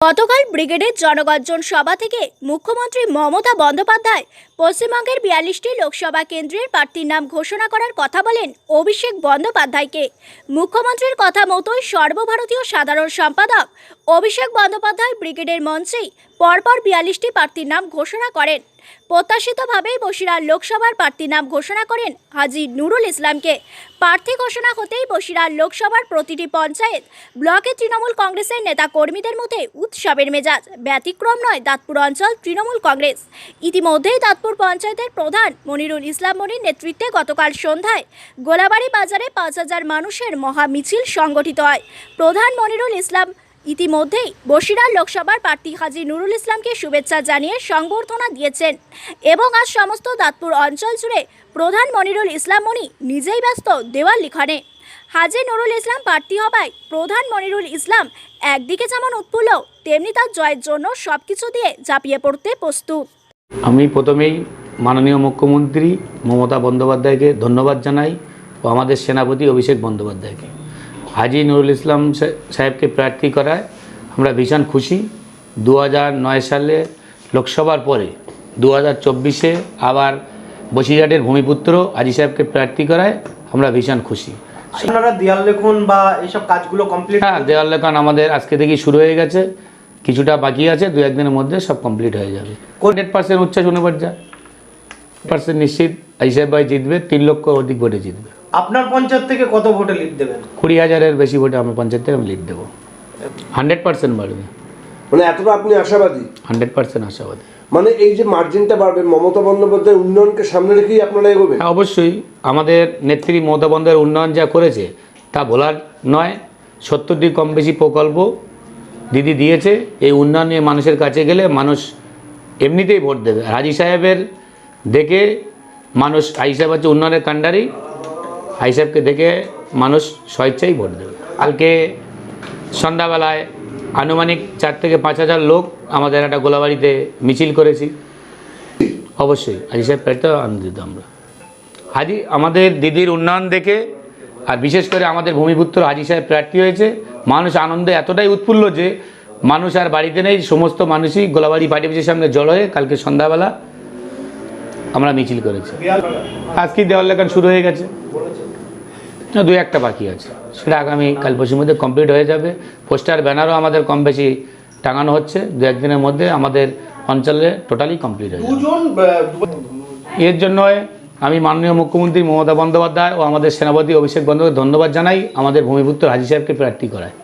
গতকাল ব্রিগেডের জনগর্জন সভা থেকে মুখ্যমন্ত্রী মমতা বন্দ্যোপাধ্যায় পশ্চিমবঙ্গের বিয়াল্লিশটি লোকসভা কেন্দ্রের প্রার্থীর নাম ঘোষণা করার কথা বলেন অভিষেক বন্দ্যোপাধ্যায়কে। মুখ্যমন্ত্রীর কথা মতোই সর্বভারতীয় সাধারণ সম্পাদক অভিষেক বন্দ্যোপাধ্যায় ব্রিগেডের মঞ্চেই পরপর বিয়াল্লিশটি প্রার্থীর নাম ঘোষণা করেন। প্রত্যাশিতভাবেই বসিরহাট লোকসভার প্রার্থীর নাম ঘোষণা করেন হাজি নুরুল ইসলামকে। প্রার্থী ঘোষণা হতেই বসিরহাট লোকসভার প্রতিটি পঞ্চায়েত ব্লকে তৃণমূল কংগ্রেসের নেতা কর্মীদের মধ্যে উৎসবের মেজাজ। ব্যতিক্রম নয় দাঁতপুর অঞ্চল তৃণমূল কংগ্রেস। ইতিমধ্যেই দাঁতপুর পঞ্চায়েতের প্রধান মনিরুল ইসলাম মনির নেতৃত্বে গতকাল সন্ধ্যায় গোলাবাড়ি বাজারে পাঁচ হাজার মানুষের মহা মিছিল সংগঠিত হয়। প্রধান মনিরুল ইসলাম ইতিমধ্যেই বসিরহাট লোকসভার প্রার্থী হাজি নুরুল ইসলামকে শুভেচ্ছা জানিয়ে সংবর্ধনা দিয়েছেন এবং আজ সমস্ত দাঁতপুর অঞ্চল জুড়ে প্রধান মনিরুল ইসলাম মনি নিজেই ব্যস্ত দেওয়াল লিখনে। হাজি নুরুল ইসলাম প্রার্থী হবায় প্রধান মনিরুল ইসলাম একদিকে যেমন উৎফুল্ল, তেমনি তার জয়ের জন্য সব কিছু দিয়ে ঝাঁপিয়ে পড়তে প্রস্তুত। আমি প্রথমেই মাননীয় মুখ্যমন্ত্রী মমতা বন্দ্যোপাধ্যায়কে ধন্যবাদ জানাই ও আমাদের সেনাপতি অভিষেক বন্দ্যোপাধ্যায়কে। হাজি নুরুল ইসলাম সাহেবকে প্রার্থী করায় আমরা ভীষণ খুশি। দু নয় সালে লোকসভার পরে দু হাজার চব্বিশে আবার বসিরহাটের ভূমিপুত্র হাজি সাহেবকে প্রার্থী করায় আমরা ভীষণ খুশি। আপনারা দেয়াল লেখন বা এইসব কাজগুলো কমপ্লিট হ্যাঁ দেওয়াল লেখান আমাদের আজকে থেকেই শুরু হয়ে গেছে। কিছুটা বাকি আছে দু একদিনের মধ্যে সব কমপ্লিট হয়ে যাবে। হান্ড্রেড পার্সেন্ট উচ্ছ্বাস অনুপাত পার্সেন্ট নিশ্চিত হিসেব ভাই জিতবে তিন লক্ষ অধিক ভোটে জিতবে। আপনার পঞ্চায়েত থেকে কত ভোটে লিড দেবেন? কুড়ি হাজারের বেশি ভোটে আমার পঞ্চায়েত থেকে আমি লিড দেবো। হান্ড্রেড পার্সেন্ট বাড়বে। মানে এতটা আপনি আশাবাদী? হান্ড্রেড পার্সেন্ট আশাবাদী। মানে এই যে মার্জিনটা বাড়বে মমতা বন্দ্যোপাধ্যায় উন্নয়নকে সামনে রেখেই আপনারা এগোবেন? হ্যাঁ অবশ্যই। আমাদের নেত্রী মমতা বন্দ্যোপাধ্যায়ের উন্নয়ন যা করেছে তা বলার নয়। সত্তরটি কম বেশি প্রকল্প দিদি দিয়েছে এই উন্নয়ন নিয়ে মানুষের কাছে গেলে মানুষ এমনিতেই ভোট দেবে। হাজি সাহেবের দেখে মানুষ হাজি সাহেব হচ্ছে উন্নয়নের কাণ্ডারি। হাজি সাহেবকে দেখে মানুষ স্বেচ্ছাই ভোট দেবে। কালকে সন্ধ্যাবেলায় আনুমানিক চার থেকে পাঁচ হাজার লোক আমাদের একটা গোলাবাড়িতে মিছিল করেছি। অবশ্যই, হাজি সাহেব প্রায়টা আনন্দিত আমরা। হাজি, আমাদের দিদির উন্নয়ন দেখে আর বিশেষ করে আমাদের ভূমিপুত্র হাজি সাহেব প্রার্থী হয়েছে। মানুষ আনন্দে এতটাই উৎফুল্ল যে মানুষ আর বাড়িতে নেই, সমস্ত মানুষই গোলাবাড়ি পার্টি অফিসের সামনে জড়ো হয়ে কালকে সন্ধ্যাবেলা আমরা মিছিল করেছি। আজকে দেওয়াল লেখান শুরু হয়ে গেছে। না, দু একটা বাকি আছে। সেটা আগামী কাল পরশুর মধ্যে কমপ্লিট হয়ে যাবে। পোস্টার ব্যানারও আমাদের কম বেশি টাঙানো হচ্ছে। দু একদিনের মধ্যে আমাদের অঞ্চলে টোটালি কমপ্লিট হয়ে যাবে। এর জন্য আমি মাননীয় মুখ্যমন্ত্রী মমতা বন্দ্যোপাধ্যায় ও আমাদের সেনাপতি অভিষেক বন্দ্যোপাধ্যায় ধন্যবাদ জানাই। আমাদের ভূমিপুত্র হাজি সাহেবকে প্রার্থী করায়।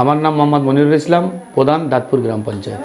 আমার নাম মোহাম্মদ মনিরুল ইসলাম প্রধান দাঁতপুর গ্রাম পঞ্চায়েত।